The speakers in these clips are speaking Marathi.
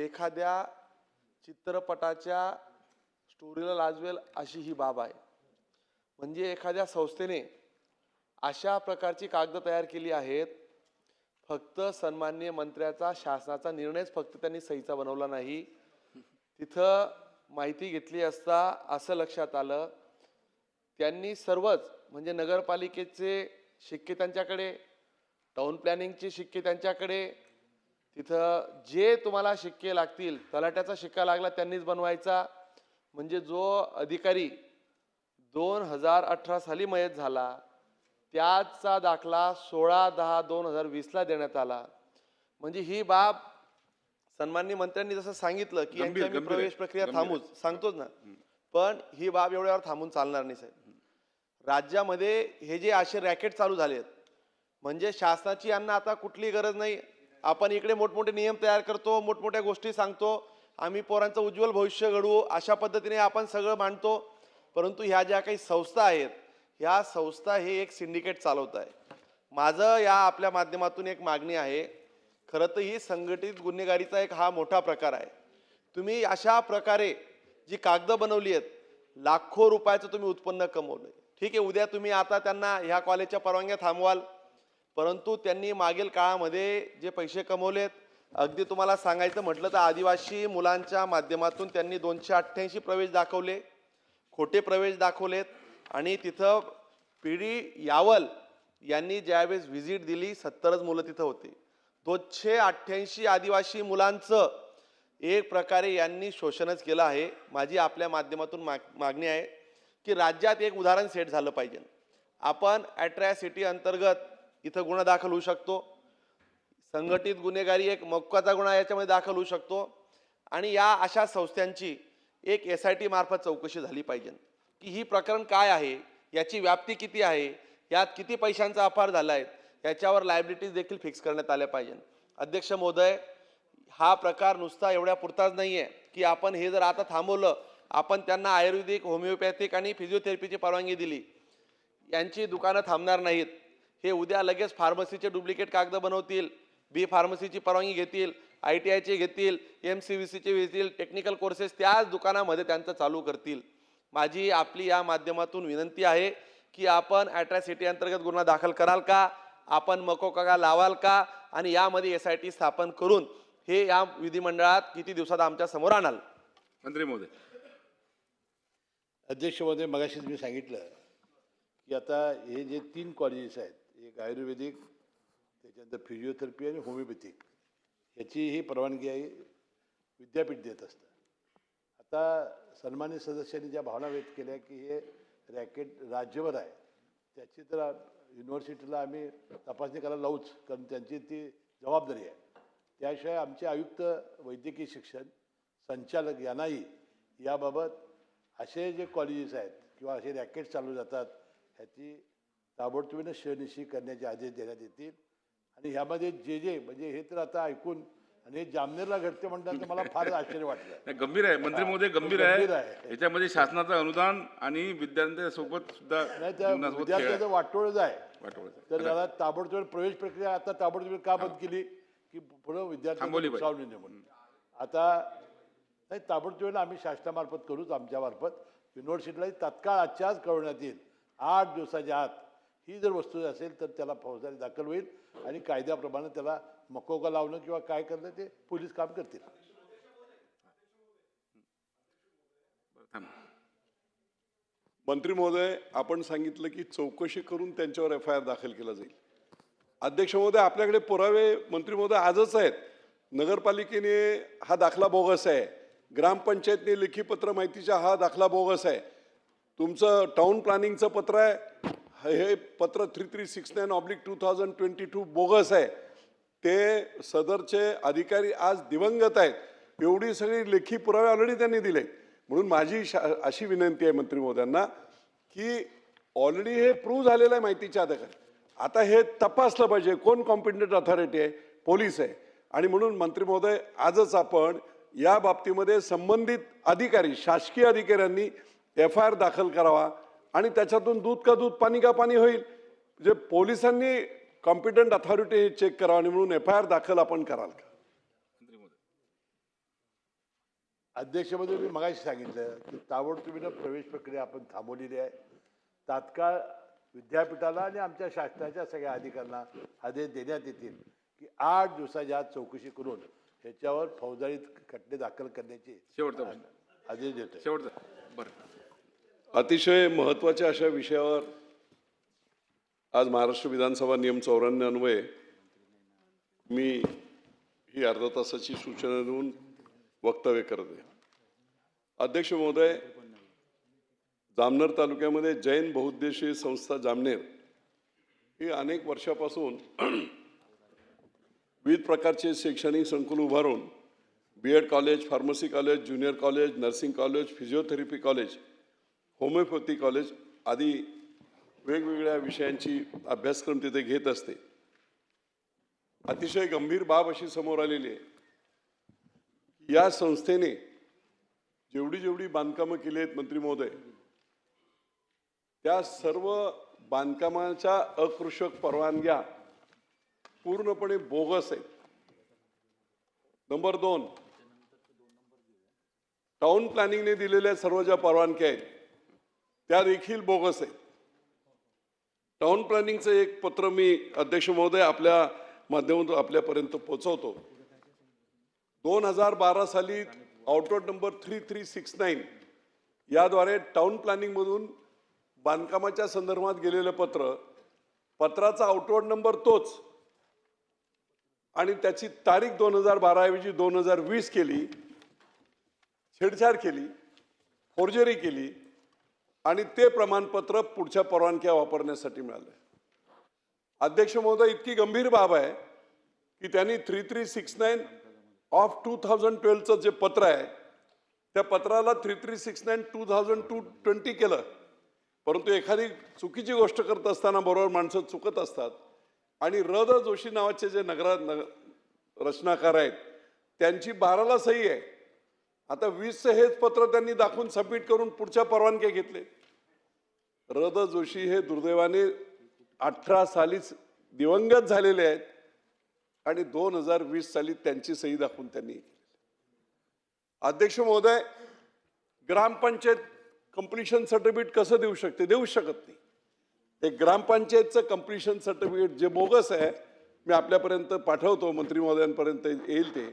एखाद्या चित्रपटाच्या स्टोरीला लाजवेल अशी ही बाब आहे. म्हणजे एखाद्या संस्थेने अशा प्रकारची कागद तयार केली आहेत फक्त सन्माननीय मंत्र्याचा शासनाचा निर्णयच फक्त त्यांनी सहीचा बनवला नाही. तिथं माहिती घेतली असता असं लक्षात आलं त्यांनी सर्वच म्हणजे नगरपालिकेचे शिक्के त्यांच्याकडे टाऊन प्लॅनिंगचे शिक्के त्यांच्याकडे तिथं जे तुम्हाला शिक्के लागतील तलाट्याचा शिक्का लागला त्यांनीच बनवायचा. म्हणजे जो अधिकारी दोन हजार अठरा साली मयत झाला त्याचा दाखला सोळा दहा दोन हजार वीसला देण्यात आला. म्हणजे ही बाब सन्माननीय मंत्र्यांनी जसं सांगितलं की. प्रवेश प्रक्रिया. थांबूच सांगतोच ना. पण ही बाब एवढ्यावर थांबून चालणार नाही साहेब. राज्यामध्ये हे जे असे रॅकेट चालू झालेत म्हणजे शासनाची यांना आता कुठली गरज नाही आपण इकडे मोठमोठे नियम तयार करतो मोठमोठ्या गोष्टी सांगतो आम्ही पोरांचं उज्ज्वल भविष्य घडवू अशा पद्धतीने आपण सगळं मांडतो. परंतु ह्या ज्या काही संस्था आहेत ह्या संस्था हे एक सिंडिकेट चालवत आहे. माझं या आपल्या माध्यमातून एक मागणी आहे खरं तर ही संघटित गुन्हेगारीचा एक हा मोठा प्रकार आहे. तुम्ही अशा प्रकारे जी कागदं बनवली आहेत लाखो रुपयाचं तुम्ही उत्पन्न कमवलं ठीक आहे उद्या तुम्ही आता त्यांना ह्या कॉलेजच्या परवानग्या थांबवाल परंतु त्यांनी मागील काळामध्ये जे पैसे कमवलेत अगदी तुम्हाला सांगायचं म्हटलं तर आदिवासी मुलांच्या माध्यमातून त्यांनी दोनशे अठ्ठ्याऐंशी प्रवेश दाखवले खोटे प्रवेश दाखवलेत आणि तिथं पी डी यावल यांनी ज्यावेळेस व्हिजिट दिली सत्तरच मुलं तिथं होती. दोनशे अठ्ठ्याऐंशी आदिवासी मुलांचं एक प्रकारे यांनी शोषणच केलं आहे. माझी आपल्या माध्यमातून माग मागणी आहे की राज्यात एक उदाहरण सेट झालं पाहिजे. आपण ॲट्रॅसिटी अंतर्गत इथं गुन्हा दाखल होऊ शकतो. संघटित गुन्हेगारी एक मक्काचा गुन्हा याच्यामध्ये दाखल होऊ शकतो. आणि या अशा संस्थांची एक एस आय टी मार्फत चौकशी झाली पाहिजे. की ही प्रकरण काय आहे? याची व्याप्ती किती आहे? यात किती पैशांचा अपार झाला आहे याच्यावर लायबिलिटीज देखील फिक्स करण्यात आल्या पाहिजे. अध्यक्ष महोदय हा प्रकार नुसता एवढ्या पुरताच नाही आहे की आपण हे जर आता थांबवलं आपण त्यांना आयुर्वेदिक होमिओपॅथिक आणि फिजिओथेरपीची परवानगी दिली. यांची दुकानं थांबणार नाहीत. हे उद्या लगेच फार्मसीचे डुप्लिकेट कागद बनवतील बी फार्मसीची परवानगी घेतील आय टी आयचे घेतील एम सी व्ही सीचे घेतील टेक्निकल कोर्सेस त्याच दुकानामध्ये त्यांचं चालू करतील. माझी आपली या माध्यमातून विनंती आहे की आपण ॲट्रॅसिटी अंतर्गत गुन्हा दाखल कराल का? आपण मकोका लावाल का? आणि यामध्ये एस आय टी स्थापन करून हे या विधिमंडळात किती दिवसात आमच्यासमोर आणाल? मंत्री महोदय अध्यक्ष महोदय मगाशीच मी सांगितलं की आता हे जे तीन कॉलेजेस आहेत एक आयुर्वेदिक त्याच्यानंतर फिजिओथेरपी आणि होमिओपॅथिक याची ही परवानगी आहे. विद्यापीठ देत असतं. आता सन्मान्य सदस्यांनी ज्या भावना व्यक्त केल्या की हे रॅकेट राज्यभर आहे. त्याची तर युनिव्हर्सिटीला आम्ही तपासणी करायला लावूच कारण त्यांची ती जबाबदारी आहे. त्याशिवाय आमचे आयुक्त वैद्यकीय शिक्षण संचालक यांनाही याबाबत असे जे कॉलेजेस आहेत किंवा असे रॅकेट चालू जातात ह्याची ताबडतोबीनं शहनिशी करण्याचे आदेश देण्यात येतील. आणि ह्यामध्ये जे जे म्हणजे हे तर आता ऐकून आणि हे जामनेरला घडते म्हणतात मला फार आश्चर्य वाटलं. नाही, गंभीर आहे. मंत्री महोदय गंभीर आहे. याच्यामध्ये शासनाचं अनुदान आणि विद्यार्थ्यांसोबत सुद्धा. विद्यार्थ्याचं वाटोळच आहे. तर त्याला ताबडतोब प्रवेश प्रक्रिया आता ताबडतोब का बंद केली? की पुढं विद्यार्थी होऊ नये म्हणून. आता नाही ताबडतोब आम्ही शासनामार्फत करूच आमच्यामार्फत. युनिव्हर्सिटीला तात्काळ आजच्याच कळवण्यात येईल. आठ दिवसाच्या आत. ही जर वस्तू असेल तर त्याला फौजदारी दाखल होईल आणि कायद्याप्रमाणे त्याला मकोका लावणं किंवा काय करणं ते पोलीस काम करतील. मंत्री महोदय आपण सांगितलं की चौकशी करून त्यांच्यावर एफ आय आर दाखल केला जाईल. अध्यक्ष महोदय आपल्याकडे पुरावे मंत्री महोदय आजच आहेत. नगरपालिकेने हा दाखला बोगस आहे. ग्रामपंचायतने लेखी पत्र माहितीचा हा दाखला बोगस आहे. तुमचं टाउन प्लॅनिंगचं पत्र आहे. हे पत्र three three six nine oblique two thousand twenty two bogus आहे. ते सदरचे अधिकारी आज दिवंगत आहेत. एवढी सगळी लेखी पुरावे ऑलरेडी त्यांनी दिले म्हणून माझी शा अशी विनंती आहे मंत्री महोदयांना की ऑलरेडी हे प्रूव्ह झालेलं आहे माहितीच्या अधिकार आता हे तपासलं पाहिजे कोण कॉम्पिटंट अथॉरिटी आहे? पोलीस आहे. आणि म्हणून मंत्री महोदय आजच आपण या बाबतीमध्ये संबंधित अधिकारी शासकीय अधिकाऱ्यांनी एफ आय आर दाखल करावा. आणि त्याच्यातून दूध का दूध पाणी का पाणी होईल? म्हणजे पोलिसांनी कॉम्पिटंट अथॉरिटी हे चेक करावं आणि म्हणून एफ आय आर दाखल आपण कराल का? अध्यक्षमध्ये मी मगाशी सांगितलं की ताबडतोबीनं प्रवेश प्रक्रिया आपण थांबवलेली आहे. तात्काळ विद्यापीठाला आणि आमच्या शासनाच्या सगळ्या अधिकाऱ्यांना आदेश देण्यात येतील की आठ दिवसाच्या आत चौकशी करून ह्याच्यावर फौजदारी खटले दाखल करण्याचे. आदेश देतो शेवटचा. बरं. अतिशय महत्त्वाच्या अशा विषयावर आज महाराष्ट्र विधानसभा नियम चौऱ्याण्णव अन्वये मी ही अर्धा तासाची सूचना देऊन वक्तव्य करत आहे. अध्यक्ष महोदय जामनेर तालुक्यामध्ये जैन बहुउद्देशीय संस्था जामनेर ही अनेक वर्षापासून विविध प्रकारचे शैक्षणिक संकुल उभारून B Ed college pharmacy college junior college nursing college physiotherapy college homoeopathy college आदी वेगवेगळ्या विषयांची अभ्यासक्रम तिथे घेत असते. अतिशय गंभीर बाब अशी समोर आलेली आहे. या संस्थेने जेवढी जेवढी बांधकामं केली आहेत मंत्री महोदय त्या सर्व बांधकामाच्या अकृषक परवानग्या पूर्णपणे बोगस आहेत. नंबर दोन टाउन प्लॅनिंगने दिलेल्या सर्व ज्या परवानग्या आहेत त्या देखील बोगस आहेत टाउन प्लॅनिंगचं एक पत्र मी अध्यक्ष महोदय आपल्या माध्यमातून आपल्यापर्यंत पोहोचवतो. दोन हजार बारा साली outward number three three six nine याद्वारे टाउन प्लॅनिंगमधून बांधकामाच्या संदर्भात गेलेलं पत्र पत्राचा आउटवर्ड नंबर तोच. आणि त्याची तारीख दोन हजार बाराऐवजी दोन हजार वीस केली छेडछाड केली फोर्जरी केली आणि ते प्रमाणपत्र पुढच्या परवानग्या वापरण्यासाठी मिळालं अध्यक्ष महोदय इतकी गंभीर बाब आहे की त्यांनी three three six nine of two thousand ट्वेल्वचं जे पत्र आहे त्या पत्राला three three six nine two thousand two twenty केलं. परंतु एखादी चुकीची गोष्ट करत असताना बरोबर माणसं चुकत असतात. आणि रद जोशी नावाचे जे नगरा नग रचनाकार आहेत त्यांची बाराला सही आहे. आता वीसचं हेच पत्र त्यांनी दाखवून सबमिट करून पुढच्या परवानग्या घेतले. रद जोशी हे दुर्दैवाने अठरा सालीच दिवंगत झालेले आहेत आणि दोन हजार वीस साली त्यांची सही दाखवून त्यांनी केली. अध्यक्ष महोदय ग्रामपंचायत कम्प्लिशन सर्टिफिकेट कसं देऊ शकते? देऊ शकत नाही. एक ग्रामपंचायतचं कम्प्लिशन सर्टिफिकेट जे बोगस आहे मी आपल्यापर्यंत पाठवतो मंत्री महोदयांपर्यंत येईल ते.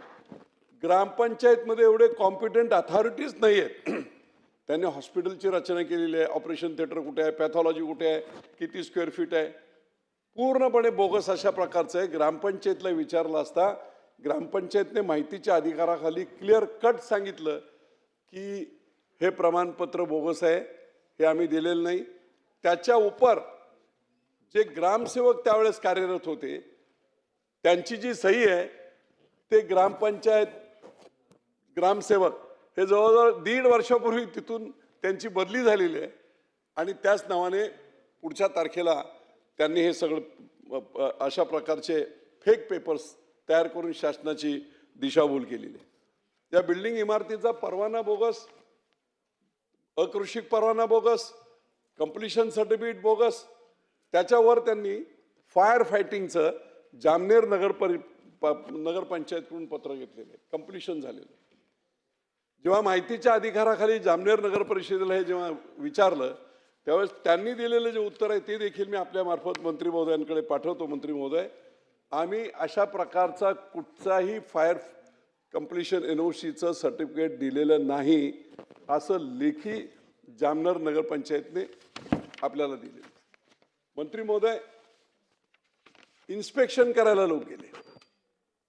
ग्रामपंचायतमध्ये एवढे कॉम्पिटंट अथॉरिटीज नाही आहेत त्यांनी हॉस्पिटलची रचना केलेली आहे ऑपरेशन थिएटर कुठे आहे पॅथॉलॉजी कुठे आहे किती स्क्वेअर फीट आहे. पूर्णपणे बोगस अशा प्रकारचं आहे ग्रामपंचायतला विचारलं असता ग्रामपंचायतने माहितीच्या अधिकाराखाली क्लिअर कट सांगितलं की हे प्रमाणपत्र बोगस आहे हे आम्ही दिलेलं नाही. त्याच्या उपर जे ग्रामसेवक त्यावेळेस कार्यरत होते त्यांची जी सही आहे ते ग्रामपंचायत ग्रामसेवक. हे जवळजवळ दीड वर्षापूर्वी तिथून त्यांची बदली झालेली आहे. आणि त्याच नावाने पुढच्या तारखेला त्यांनी हे सगळं अशा प्रकारचे फेक पेपर्स तयार करून शासनाची दिशाभूल केलेली आहे. या बिल्डिंग इमारतीचा परवाना बोगस अकृषिक परवाना बोगस कम्प्लिशन सर्टिफिकेट बोगस त्याच्यावर त्यांनी फायर फायटिंगचं जामनेर नगर परि प- नगरपंचायतकडून पत्र घेतलेलं आहे. कम्प्लिशन झालेलं आहे. जेव्हा माहितीच्या अधिकाराखाली जामनेर नगर परिषदेला हे जेव्हा विचारलं त्यावेळेस त्यांनी दिलेलं जे उत्तर आहे ते देखील मी आपल्या मार्फत मंत्री महोदयांकडे पाठवतो मंत्री महोदय. आम्ही अशा प्रकारचा कुठचाही फायर कम्प्लिशन एन ओ सीचं सर्टिफिकेट दिलेलं नाही असं लेखी जामनेर नगरपंचायतने आपल्याला दिलेलं. मंत्री महोदय इन्स्पेक्शन करायला लोक गेले.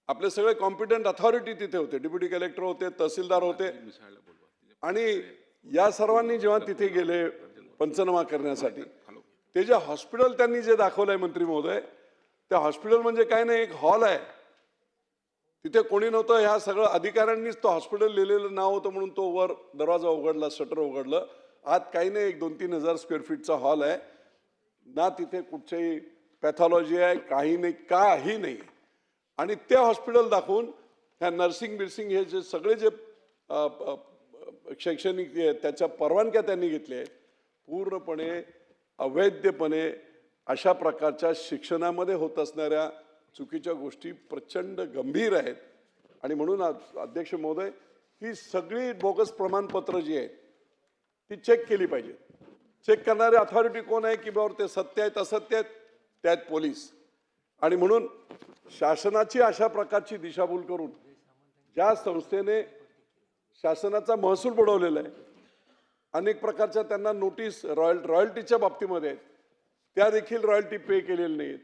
आपले सगळे कॉम्पिटंट अथॉरिटी तिथे होते. डेप्युटी कलेक्टर होते तहसीलदार होते. आणि या सर्वांनी जेव्हा तिथे गेले पंचनामा करण्यासाठी ते जे हॉस्पिटल त्यांनी जे दाखवलंय मंत्री महोदय त्या हॉस्पिटल म्हणजे काय नाही एक हॉल आहे. तिथे कोणी नव्हतं ह्या सगळं अधिकाऱ्यांनीच तो हॉस्पिटल लिहिलेलं नाव होतं म्हणून तो वर दरवाजा उघडला शटर उघडलं. आत काही नाही एक दोन तीन हजार स्क्वेअर फीटचा हॉल आहे. ना तिथे कुठच्याही पॅथॉलॉजी आहे काही नाही काही नाही. आणि त्या हॉस्पिटल दाखवून ह्या नर्सिंग बिर्सिंग हे जे सगळे जे शैक्षणिक त्याच्या परवानग्या त्यांनी घेतल्या आहेत पूर्णपणे अवैधपणे अशा प्रकारच्या शिक्षणामध्ये होत असणाऱ्या चुकीच्या गोष्टी प्रचंड गंभीर आहेत. आणि म्हणून अध्यक्ष महोदय ही सगळी बोगस प्रमाणपत्र जी आहेत ती चेक केली पाहिजे चेक करणारे अथॉरिटी कोण आहे की बाबा ते सत्य आहेत असत्य आहेत त्यात पोलीस. आणि म्हणून शासनाची अशा प्रकारची दिशाभूल करून ज्या संस्थेने शासनाचा महसूल बुडवलेला आहे अनेक प्रकारच्या त्यांना नोटीस रॉयल रॉयल्टीच्या बाबतीमध्ये आहेत. त्या देखील रॉयल्टी पे केलेल्या नाहीत.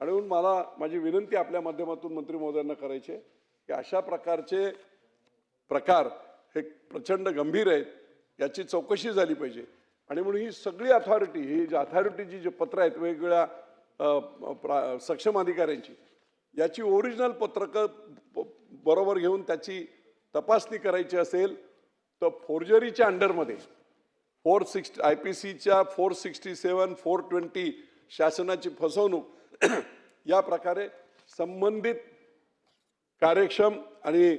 आणि म्हणून मला माझी विनंती आपल्या माध्यमातून मंत्री महोदयांना करायची आहे की अशा प्रकारचे प्रकार हे प्रचंड गंभीर आहेत याची चौकशी झाली पाहिजे. आणि म्हणून ही सगळी अथॉरिटी ही जी अथॉरिटीची जी पत्रं आहेत वेगवेगळ्या प्रा- सक्षम अधिकाऱ्यांची याची ओरिजिनल पत्रकं ब- बरोबर घेऊन त्याची तपासणी करायची असेल तर फोर्जरीच्या अंडरमध्ये फोर सिक्स आय पी सीच्या four sixty seven four twenty शासनाची फसवणूक या प्रकारे संबंधित कार्यक्षम आणि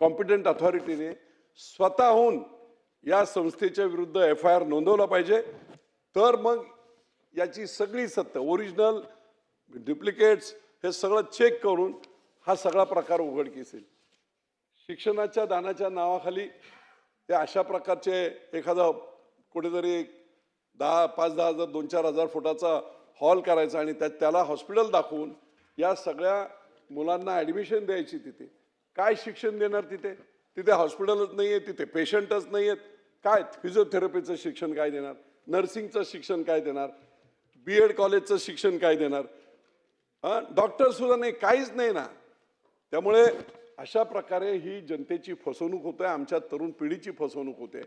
कॉम्पिटंट अथॉरिटीने स्वतःहून या संस्थेच्या विरुद्ध एफ आय आर नोंदवला पाहिजे. तर मग याची सगळी सत्य ओरिजिनल डुप्लिकेट्स हे सगळं चेक करून हा सगळा प्रकार उघडकीस येईल. शिक्षणाच्या दानाच्या नावाखाली ते अशा प्रकारचे एखादा कुठेतरी दहा पाच दहा हजार दोन चार हजार फुटाचा हॉल करायचा आणि त्यात त्याला हॉस्पिटल दाखवून या सगळ्या मुलांना ॲडमिशन द्यायची तिथे. काय शिक्षण देणार तिथे? तिथे हॉस्पिटलच नाही आहे तिथे पेशंटच नाही आहेत काय फिजिओथेरपीचं शिक्षण काय देणार? नर्सिंगचं शिक्षण काय देणार? बी एड कॉलेजचं शिक्षण काय देणार? डॉक्टर सुद्धा नाही काहीच नाही ना. त्यामुळे अशा प्रकारे ही जनतेची फसवणूक होते आमच्या तरुण पिढीची फसवणूक होते.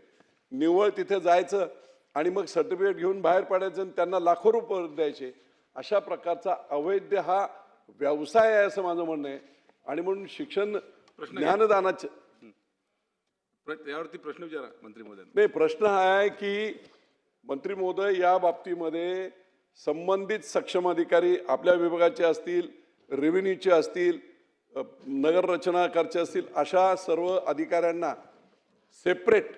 निव्वळ तिथे जायचं आणि मग सर्टिफिकेट घेऊन बाहेर पडायचं आणि त्यांना लाखो रुपये द्यायचे. अशा प्रकारचा अवैध हा व्यवसाय आहे असं माझं म्हणणं आहे. आणि म्हणून शिक्षण ज्ञानदानाचं यावरती प्रश्न विचारा मंत्री महोदयांना. नाही प्रश्न हा आहे की मंत्री महोदय या बाबतीमध्ये संबंधित सक्षम अधिकारी आपल्या विभागाचे असतील रेव्हेन्यूचे असतील नगर रचनाकारचे असतील अशा सर्व अधिकाऱ्यांना सेपरेट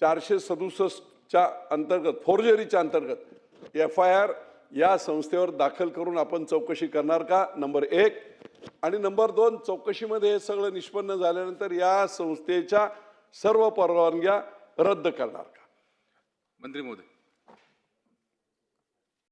चारशे सदुसष्टच्या अंतर्गत फोर्जरीच्या अंतर्गत एफ आय आर या संस्थेवर दाखल करून आपण चौकशी करणार का? नंबर एक. आणि नंबर दोन चौकशीमध्ये हे सगळं निष्पन्न झाल्यानंतर या संस्थेच्या सर्व परवानग्या रद्द करणार का? मंत्री मोदी